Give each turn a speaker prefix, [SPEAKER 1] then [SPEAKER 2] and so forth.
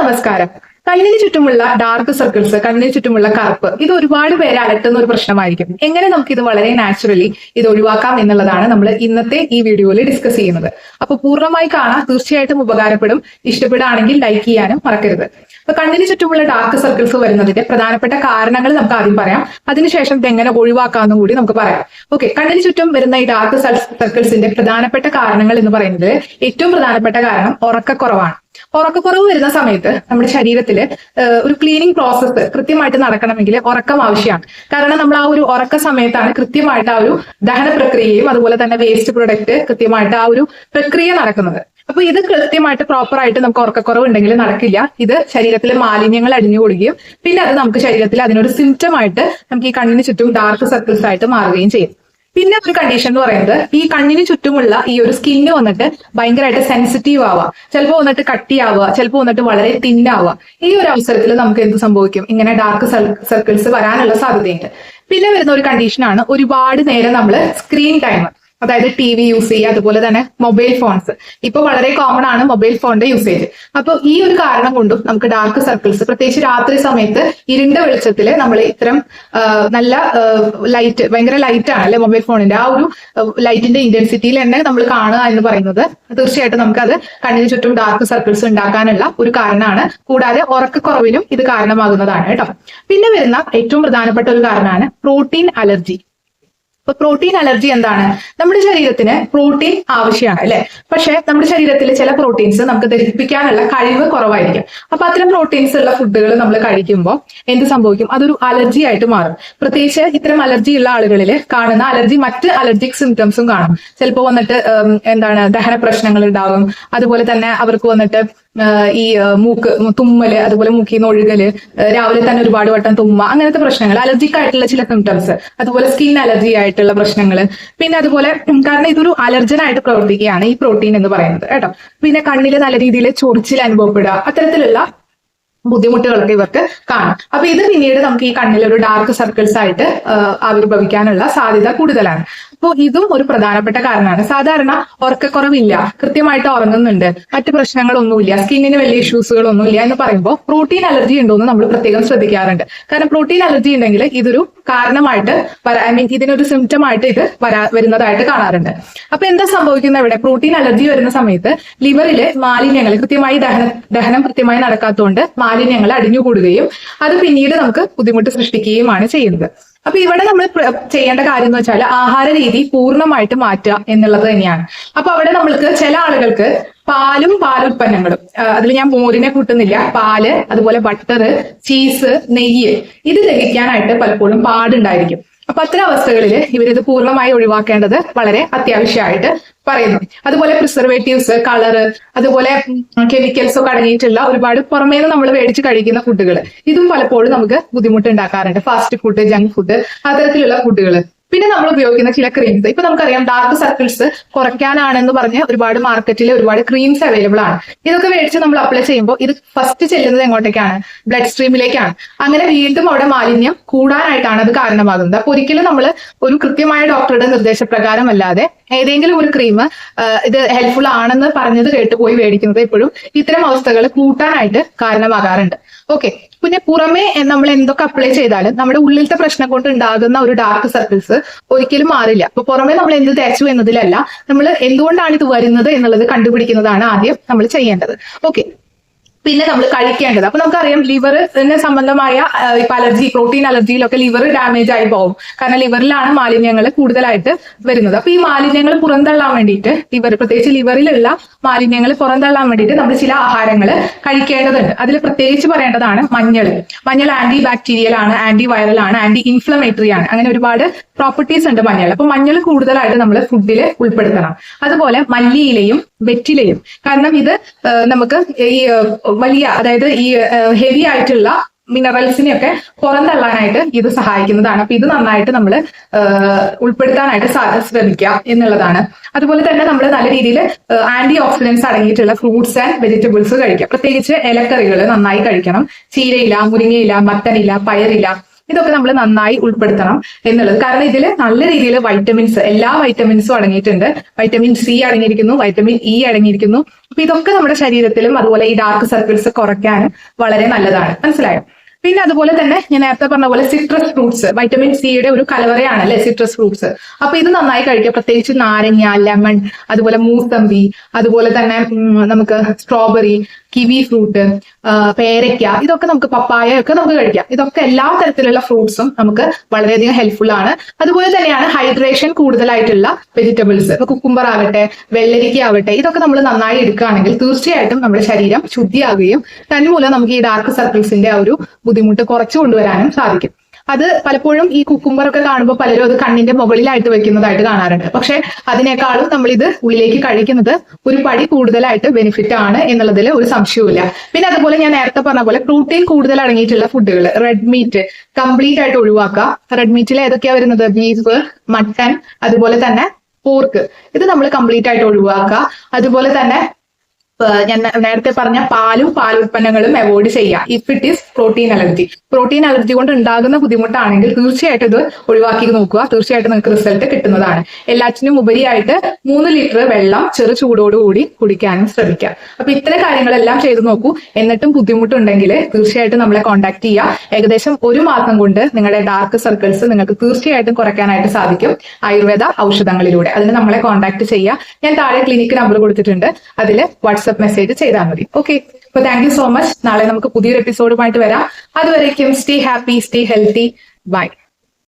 [SPEAKER 1] നമസ്കാരം. കണ്ണിന് ചുറ്റുമുള്ള ഡാർക്ക് സർക്കിൾസ് കണ്ണിന് ചുറ്റുമുള്ള കറുപ്പ് ഇത് ഒരുപാട് പേരെ അലട്ടുന്ന ഒരു പ്രശ്നമായിരിക്കും. എങ്ങനെ നമുക്ക് ഇത് വളരെ നാച്ചുറലി ഇത് ഒഴിവാക്കാം എന്നുള്ളതാണ് നമ്മൾ ഇന്നത്തെ ഈ വീഡിയോയിൽ ഡിസ്കസ് ചെയ്യുന്നത്. അപ്പൊ പൂർണമായി കാണാൻ തീർച്ചയായിട്ടും ഉപകാരപ്പെടും. ഇഷ്ടപ്പെടുകയാണെങ്കിൽ ലൈക്ക് ചെയ്യാനും മറക്കരുത്. അപ്പൊ കണ്ണിന് ചുറ്റുമുള്ള ഡാർക്ക് സർക്കിൾസ് വരുന്നതിന്റെ പ്രധാനപ്പെട്ട കാരണങ്ങൾ നമുക്ക് ആദ്യം പറയാം. അതിനുശേഷം ഇത് എങ്ങനെ ഒഴിവാക്കാമെന്നും കൂടി നമുക്ക് പറയാം. ഓക്കെ കണ്ണിന് ചുറ്റും വരുന്ന ഈ ഡാർക്ക് സർക്കിൾസിന്റെ പ്രധാനപ്പെട്ട കാരണങ്ങൾ എന്ന് പറയുന്നത് ഏറ്റവും പ്രധാനപ്പെട്ട കാരണം ഉറക്കക്കുറവാണ്. ഉറക്കക്കുറവ് വരുന്ന സമയത്ത് നമ്മുടെ ശരീരത്തിൽ ഒരു ക്ലീനിങ് പ്രോസസ്സ് കൃത്യമായിട്ട് നടക്കണമെങ്കിൽ ഉറക്കം ആവശ്യമാണ്. കാരണം നമ്മൾ ആ ഒരു ഉറക്ക സമയത്താണ് കൃത്യമായിട്ട് ആ ഒരു ദഹന പ്രക്രിയയും അതുപോലെ തന്നെ വേസ്റ്റ് പ്രൊഡക്റ്റ് കൃത്യമായിട്ട് ആ ഒരു പ്രക്രിയ നടക്കുന്നത്. അപ്പൊ ഇത് കൃത്യമായിട്ട് പ്രോപ്പർ ആയിട്ട് നമുക്ക് ഉറക്കക്കുറവ് ഉണ്ടെങ്കിൽ നടക്കില്ല. ഇത് ശരീരത്തിലെ മാലിന്യങ്ങൾ അടിഞ്ഞു കൊടുക്കുകയും പിന്നെ അത് നമുക്ക് ശരീരത്തിൽ അതിനൊരു സിംറ്റം ആയിട്ട് നമുക്ക് ഈ കണ്ണിന് ചുറ്റും ഡാർക്ക് സർക്കിൾസ് ആയിട്ട് മാറുകയും ചെയ്യും. പിന്നെ ഒരു കണ്ടീഷൻ എന്ന് പറയുന്നത് ഈ കണ്ണിന് ചുറ്റുമുള്ള ഈ ഒരു സ്കിന്ന് വന്നിട്ട് ഭയങ്കരമായിട്ട് സെൻസിറ്റീവ് ആവുക. ചിലപ്പോൾ വന്നിട്ട് കട്ടിയാവുക ചിലപ്പോൾ വന്നിട്ട് വളരെ തിന്നാവുക ഈ ഒരു അവസരത്തിൽ നമുക്ക് എന്ത് സംഭവിക്കും? ഇങ്ങനെ ഡാർക്ക് സർക്കിൾസ് വരാനുള്ള സാധ്യതയുണ്ട്. പിന്നെ വരുന്ന ഒരു കണ്ടീഷനാണ് ഒരുപാട് നേരം നമ്മൾ സ്ക്രീൻ ടൈം അതായത് ടി വി യൂസ് ചെയ്യുക അതുപോലെ തന്നെ മൊബൈൽ ഫോൺസ് ഇപ്പൊ വളരെ കോമൺ ആണ് മൊബൈൽ ഫോണിന്റെ യൂസേജ് അപ്പോൾ ഈ ഒരു കാരണം കൊണ്ടും നമുക്ക് ഡാർക്ക് സർക്കിൾസ് പ്രത്യേകിച്ച് രാത്രി സമയത്ത് ഇരുണ്ട വെളിച്ചത്തിൽ നമ്മൾ ഇത്തരം നല്ല ലൈറ്റ് ഭയങ്കര ലൈറ്റ് ആണ് അല്ലെ മൊബൈൽ ഫോണിന്റെ ആ ഒരു ലൈറ്റിന്റെ ഇന്റൻസിറ്റിയിൽ തന്നെ നമ്മൾ കാണുക എന്ന് പറയുന്നത് തീർച്ചയായിട്ടും നമുക്ക് അത് കണ്ണിന് ചുറ്റും ഡാർക്ക് സർക്കിൾസ് ഉണ്ടാക്കാനുള്ള ഒരു കാരണമാണ്. കൂടാതെ ഉറക്കക്കുറവിനും ഇത് കാരണമാകുന്നതാണ് കേട്ടോ. പിന്നെ വരുന്ന ഏറ്റവും പ്രധാനപ്പെട്ട ഒരു കാരണമാണ് പ്രോട്ടീൻ അലർജി ഇപ്പൊ പ്രോട്ടീൻ അലർജി എന്താണ്? നമ്മുടെ ശരീരത്തിന് പ്രോട്ടീൻ ആവശ്യമാണ് അല്ലെ? പക്ഷെ നമ്മുടെ ശരീരത്തിൽ ചില പ്രോട്ടീൻസ് നമുക്ക് ദഹിപ്പിക്കാനുള്ള കഴിവ് കുറവായിരിക്കും. അപ്പൊ അത്തരം പ്രോട്ടീൻസ് ഉള്ള ഫുഡുകൾ നമ്മൾ കഴിക്കുമ്പോൾ എന്ത് സംഭവിക്കും? അതൊരു അലർജി ആയിട്ട് മാറും. പ്രത്യേകിച്ച് ഇത്തരം അലർജി ഉള്ള ആളുകളിൽ കാണുന്ന അലർജി മറ്റ് അലർജിക് സിംറ്റംസും കാണും. ചിലപ്പോൾ വന്നിട്ട് എന്താണ് ദഹന പ്രശ്നങ്ങൾ ഉണ്ടാകും. അതുപോലെ തന്നെ അവർക്ക് വന്നിട്ട് ഈ മൂക്ക് തുമ്മൽ അതുപോലെ മൂക്കിൽ നിന്ന് ഒഴുകൽ രാവിലെ തന്നെ ഒരുപാട് വട്ടം തുമ്മ അങ്ങനത്തെ പ്രശ്നങ്ങൾ. അലർജിക് ആയിട്ടുള്ള ചില സിംറ്റംസ് അതുപോലെ സ്കിൻ അലർജി ആയിട്ടുള്ള പ്രശ്നങ്ങൾ പിന്നെ അതുപോലെ കാരണം ഇതൊരു അലർജനായിട്ട് പ്രവർത്തിക്കുകയാണ് ഈ പ്രോട്ടീൻ എന്ന് പറയുന്നത് കേട്ടോ. പിന്നെ കണ്ണിൽ നല്ല രീതിയിൽ ചൊറിച്ചിൽ അനുഭവപ്പെടുക അത്തരത്തിലുള്ള ബുദ്ധിമുട്ടുകളൊക്കെ ഇവർക്ക് കാണും. അപ്പൊ ഇത് പിന്നീട് നമുക്ക് ഈ കണ്ണിൽ ഒരു ഡാർക്ക് സർക്കിൾസ് ആയിട്ട് ആവിർഭവിക്കാനുള്ള സാധ്യത കൂടുതലാണ്. അപ്പോൾ ഇതും ഒരു പ്രധാനപ്പെട്ട കാരണമാണ്. സാധാരണ ഉറക്കക്കുറവില്ല കൃത്യമായിട്ട് ഉറങ്ങുന്നുണ്ട്. മറ്റു പ്രശ്നങ്ങളൊന്നുമില്ല സ്കിന്നിന് വലിയ ഇഷ്യൂസുകളൊന്നുമില്ല എന്ന് പറയുമ്പോൾ പ്രോട്ടീൻ അലർജി ഉണ്ടോ എന്ന് നമ്മൾ പ്രത്യേകം ശ്രദ്ധിക്കാറുണ്ട്. കാരണം പ്രോട്ടീൻ അലർജി ഉണ്ടെങ്കിൽ ഇതൊരു കാരണമായിട്ട് ഐ മീൻ ഇതിനൊരു സിംറ്റം ആയിട്ട് ഇത് വരാ വരുന്നതായിട്ട് കാണാറുണ്ട്. അപ്പൊ എന്താ സംഭവിക്കുന്ന ഇവിടെ? പ്രോട്ടീൻ അലർജി വരുന്ന സമയത്ത് ലിവറിലെ മാലിന്യങ്ങൾ കൃത്യമായി ദഹനം ദഹനം കൃത്യമായി നടക്കാത്തതുകൊണ്ട് മാലിന്യങ്ങൾ അടിഞ്ഞുകൂടുകയും അത് പിന്നീട് നമുക്ക് ബുദ്ധിമുട്ട് സൃഷ്ടിക്കുകയുമാണ് ചെയ്യുന്നത്. അപ്പൊ ഇവിടെ നമ്മൾ ചെയ്യേണ്ട കാര്യം എന്ന് വെച്ചാൽ ആഹാര രീതി പൂർണമായിട്ട് മാറ്റുക എന്നുള്ളത് തന്നെയാണ്. അപ്പൊ അവിടെ നമ്മൾക്ക് ചില ആളുകൾക്ക് പാലും പാലുൽപ്പന്നങ്ങളും അതിൽ ഞാൻ മോരിനെ കൂട്ടുന്നില്ല പാൽ അതുപോലെ ബട്ടർ ചീസ് നെയ്യ് ഇത് ദഹിക്കാനായിട്ട് പലപ്പോഴും പാടുണ്ടായിരിക്കും. അപ്പൊ അത്തരം അവസ്ഥകളിൽ ഇവരിത് പൂർണമായി ഒഴിവാക്കേണ്ടത് വളരെ അത്യാവശ്യമായിട്ട് പറയുന്നു. അതുപോലെ പ്രിസർവേറ്റീവ്സ് കളറ് അതുപോലെ കെമിക്കൽസ് ഒക്കെ അടങ്ങിയിട്ടുള്ള ഒരുപാട് പുറമേ നിന്ന് നമ്മൾ മേടിച്ച് കഴിക്കുന്ന ഫുഡുകൾ ഇതും പലപ്പോഴും നമുക്ക് ബുദ്ധിമുട്ട് ഉണ്ടാക്കാറുണ്ട് ഫാസ്റ്റ് ഫുഡ് ജങ്ക് ഫുഡ് അത്തരത്തിലുള്ള ഫുഡുകൾ പിന്നെ നമ്മൾ ഉപയോഗിക്കുന്ന ചില ക്രീംസ് ഇപ്പൊ നമുക്കറിയാം ഡാർക്ക് സർക്കിൾസ് കുറയ്ക്കാനാണെന്ന് പറഞ്ഞ് ഒരുപാട് മാർക്കറ്റിൽ ഒരുപാട് ക്രീംസ് അവൈലബിൾ ആണ്. ഇതൊക്കെ മേടിച്ച് നമ്മൾ അപ്ലൈ ചെയ്യുമ്പോൾ ഇത് ഫസ്റ്റ് ചെല്ലുന്നത് എങ്ങോട്ടേക്കാണ്? ബ്ലഡ് സ്ട്രീമിലേക്കാണ് അങ്ങനെ വീണ്ടും അവിടെ മാലിന്യം കൂടാനായിട്ടാണ് അത് കാരണമാകുന്നത്. അപ്പൊ ഒരിക്കലും നമ്മൾ ഒരു കൃത്യമായ ഡോക്ടറുടെ നിർദ്ദേശപ്രകാരം അല്ലാതെ ഏതെങ്കിലും ഒരു ക്രീം ഇത് ഹെൽപ്ഫുൾ ആണെന്ന് പറഞ്ഞത് കേട്ട് പോയി മേടിക്കുന്നത് എപ്പോഴും ഇത്തരം അവസ്ഥകൾ കൂട്ടാനായിട്ട് കാരണമാകാറുണ്ട്. ഓക്കെ പിന്നെ പുറമേ നമ്മൾ എന്തൊക്കെ അപ്ലൈ ചെയ്താലും നമ്മുടെ ഉള്ളിലത്തെ പ്രശ്നം കൊണ്ട് ഉണ്ടാകുന്ന ഒരു ഡാർക്ക് സർക്കിൾസ് ഒരിക്കലും മാറില്ല. അപ്പൊ പുറമേ നമ്മൾ എന്ത് തേച്ചു എന്നതിലല്ല നമ്മൾ എന്തുകൊണ്ടാണ് ഇത് വരുന്നത് എന്നുള്ളത് കണ്ടുപിടിക്കുന്നതാണ് ആദ്യം നമ്മൾ ചെയ്യേണ്ടത്. ഓക്കെ പിന്നെ നമ്മൾ കഴിക്കേണ്ടത്. അപ്പൊ നമുക്കറിയാം ലിവറിന് സംബന്ധമായ ഇപ്പൊ അലർജി പ്രോട്ടീൻ അലർജിയിലൊക്കെ ലിവർ ഡാമേജ് ആയി പോകും. കാരണം ലിവറിലാണ് മാലിന്യങ്ങൾ കൂടുതലായിട്ട് വരുന്നത്. അപ്പൊ ഈ മാലിന്യങ്ങൾ പുറന്തള്ളാൻ വേണ്ടിയിട്ട് ലിവർ പ്രത്യേകിച്ച് ലിവറിലുള്ള മാലിന്യങ്ങൾ പുറന്തള്ളാൻ വേണ്ടിയിട്ട് നമ്മൾ ചില ആഹാരങ്ങൾ കഴിക്കേണ്ടതുണ്ട്. അതിൽ പ്രത്യേകിച്ച് പറയേണ്ടതാണ് മഞ്ഞൾ മഞ്ഞൾ ആന്റി ബാക്ടീരിയൽ ആണ് ആന്റി വൈറൽ ആണ് ആന്റി ഇൻഫ്ലമേറ്ററി ആണ്. അങ്ങനെ ഒരുപാട് പ്രോപ്പർട്ടീസ് ഉണ്ട് മഞ്ഞൾ അപ്പൊ മഞ്ഞൾ കൂടുതലായിട്ട് നമ്മൾ ഫുഡിൽ ഉൾപ്പെടുത്തണം. അതുപോലെ മല്ലിയിലയും വെറ്റിലയും. കാരണം ഇത് നമുക്ക് ഈ വലിയ അതായത് ഈ ഹെവി ആയിട്ടുള്ള മിനറൽസിനെയൊക്കെ പുറന്തള്ളാനായിട്ട് ഇത് സഹായിക്കുന്നതാണ്. അപ്പൊ ഇത് നന്നായിട്ട് നമ്മൾ ഉൾപ്പെടുത്താനായിട്ട് ശ്രമിക്കുക എന്നുള്ളതാണ്. അതുപോലെ തന്നെ നമ്മൾ നല്ല രീതിയിൽ ആന്റി ഓക്സിഡൻസ് അടങ്ങിയിട്ടുള്ള ഫ്രൂട്ട്സ് ആൻഡ് വെജിറ്റബിൾസ് കഴിക്കുക പ്രത്യേകിച്ച് ഇലക്കറികൾ നന്നായി കഴിക്കണം. ചീരയില മുരിങ്ങയില മത്തനില പയറില ഇതൊക്കെ നമ്മൾ നന്നായി ഉൾപ്പെടുത്തണം എന്നുള്ളത്. കാരണം ഇതിൽ നല്ല രീതിയിൽ വൈറ്റമിൻസ് എല്ലാ വൈറ്റമിൻസും അടങ്ങിയിട്ടുണ്ട്. വൈറ്റമിൻ സി അടങ്ങിയിരിക്കുന്നു വൈറ്റമിൻ ഇ അടങ്ങിയിരിക്കുന്നു. അപ്പൊ ഇതൊക്കെ നമ്മുടെ ശരീരത്തിലും അതുപോലെ ഈ ഡാർക്ക് സർക്കിൾസ് കുറയ്ക്കാനും വളരെ നല്ലതാണ്. മനസ്സിലായോ? പിന്നെ അതുപോലെ തന്നെ ഞാൻ നേരത്തെ പറഞ്ഞ പോലെ സിട്രസ് ഫ്രൂട്ട്സ് വൈറ്റമിൻ സിയുടെ ഒരു കലവറയാണ് അല്ലെ സിട്രസ് ഫ്രൂട്ട്സ് അപ്പൊ ഇത് നന്നായി കഴിക്കുക. പ്രത്യേകിച്ച് നാരങ്ങ ലെമൺ അതുപോലെ മൂസമ്പി അതുപോലെ തന്നെ നമുക്ക് സ്ട്രോബെറി കിവി ഫ്രൂട്ട് പേരയ്ക്ക ഇതൊക്കെ നമുക്ക് പപ്പായ ഒക്കെ നമുക്ക് കഴിക്കാം. ഇതൊക്കെ എല്ലാ തരത്തിലുള്ള ഫ്രൂട്ട്സും നമുക്ക് വളരെയധികം ഹെൽപ്ഫുൾ ആണ്. അതുപോലെ തന്നെയാണ് ഹൈഡ്രേഷൻ കൂടുതലായിട്ടുള്ള വെജിറ്റബിൾസ്. ഇപ്പൊ കുക്കുംബർ ആവട്ടെ വെള്ളരിക്ക ആവട്ടെ ഇതൊക്കെ നമ്മൾ നന്നായി എടുക്കുകയാണെങ്കിൽ തീർച്ചയായിട്ടും നമ്മുടെ ശരീരം ശുദ്ധിയാകുകയും തന്മൂലം നമുക്ക് ഈ ഡാർക്ക് സർക്കിൾസിന്റെ ആ ഒരു ബുദ്ധിമുട്ട് കുറച്ചു കൊണ്ടുവരാനും സാധിക്കും. അത് പലപ്പോഴും ഈ കുക്കുംബർ ഒക്കെ കാണുമ്പോൾ പലരും അത് കണ്ണിന്റെ മുകളിലായിട്ട് വെക്കുന്നതായിട്ട് കാണാറുണ്ട്. പക്ഷെ അതിനേക്കാളും നമ്മൾ ഇത് ഉള്ളിലേക്ക് കഴിക്കുന്നത് ഒരു പടി കൂടുതലായിട്ട് ബെനിഫിറ്റ് ആണ് എന്നുള്ളതിൽ ഒരു സംശയവുമില്ല. പിന്നെ അതുപോലെ ഞാൻ നേരത്തെ പറഞ്ഞ പോലെ പ്രോട്ടീൻ കൂടുതൽ അടങ്ങിയിട്ടുള്ള ഫുഡുകൾ റെഡ് മീറ്റ് കംപ്ലീറ്റ് ആയിട്ട് ഒഴിവാക്കുക. റെഡ് മീറ്റിൽ ഏതൊക്കെയാ വരുന്നത്? ബീഫ് മട്ടൻ അതുപോലെ തന്നെ പോർക്ക് ഇത് നമ്മൾ കംപ്ലീറ്റ് ആയിട്ട് ഒഴിവാക്കുക. അതുപോലെ തന്നെ ഞാൻ നേരത്തെ പറഞ്ഞ പാലും പാലുൽപ്പന്നങ്ങളും അവോയ്ഡ് ചെയ്യുക if it is protein allergy protein allergy കൊണ്ട് ഉണ്ടാകുന്ന ബുദ്ധിമുട്ടാണെങ്കിൽ തീർച്ചയായിട്ടും ഇത് ഒഴിവാക്കി നോക്കുക. തീർച്ചയായിട്ടും നിങ്ങൾക്ക് റിസൾട്ട് കിട്ടുന്നതാണ്. എല്ലാറ്റിനും ഉപരിയായിട്ട് മൂന്ന് ലിറ്റർ വെള്ളം ചെറു ചൂടോടുകൂടി കുടിക്കാനും ശ്രമിക്കുക അപ്പൊ ഇത്തരം കാര്യങ്ങളെല്ലാം ചെയ്തു നോക്കൂ. എന്നിട്ടും ബുദ്ധിമുട്ടുണ്ടെങ്കിൽ തീർച്ചയായിട്ടും നമ്മളെ കോൺടാക്ട് ചെയ്യുക. ഏകദേശം ഒരു മാസം കൊണ്ട് നിങ്ങളുടെ ഡാർക്ക് സർക്കിൾസ് നിങ്ങൾക്ക് തീർച്ചയായിട്ടും കുറയ്ക്കാനായിട്ട് സാധിക്കും. ആയുർവേദ ഔഷധങ്ങളിലൂടെ. അതിന് നമ്മളെ കോൺടാക്ട് ചെയ്യുക. ഞാൻ താഴെ ക്ലിനിക്ക് നമ്പർ കൊടുത്തിട്ടുണ്ട്. അതിൽ വാട്സപ്പ് മെസ്സേജ് ചെയ്താൽ മതി. ഓക്കെ അപ്പൊ താങ്ക് യു സോ മച്ച് നാളെ നമുക്ക് പുതിയൊരു എപ്പിസോഡുമായിട്ട് വരാം. അതുവരേക്കും stay happy stay healthy bye